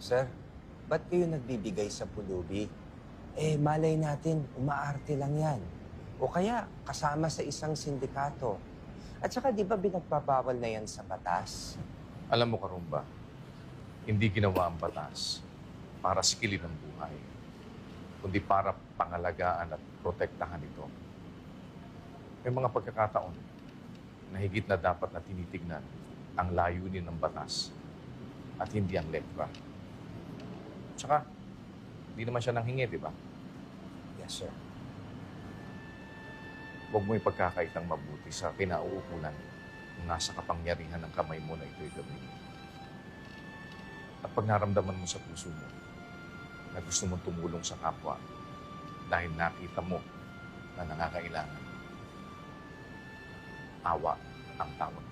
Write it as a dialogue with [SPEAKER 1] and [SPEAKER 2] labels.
[SPEAKER 1] Sir, ba't kayo nagbibigay sa pulubi? Eh, malay natin, umaarte lang yan. O kaya, kasama sa isang sindikato. At saka, di ba binagpabawal na yan sa batas?
[SPEAKER 2] Alam mo, Karumba, hindi ginawa ang batas para sikilin ang buhay, kundi para pangalagaan at protektahan ito. May mga pagkakataon na higit na dapat na tinitignan ang layunin ng batas at hindi ang letra. Tsaka, hindi naman siya nanghingi, di ba?
[SPEAKER 1] Yes, sir.
[SPEAKER 2] Huwag mo ipagkakaitang mabuti sa kinauukulan kung nasa kapangyarihan ng kamay mo na ito'y gawin. At pag naramdaman mo sa puso mo na gusto mong tumulong sa kapwa dahil nakita mo na nangangailangan, awa ang tawag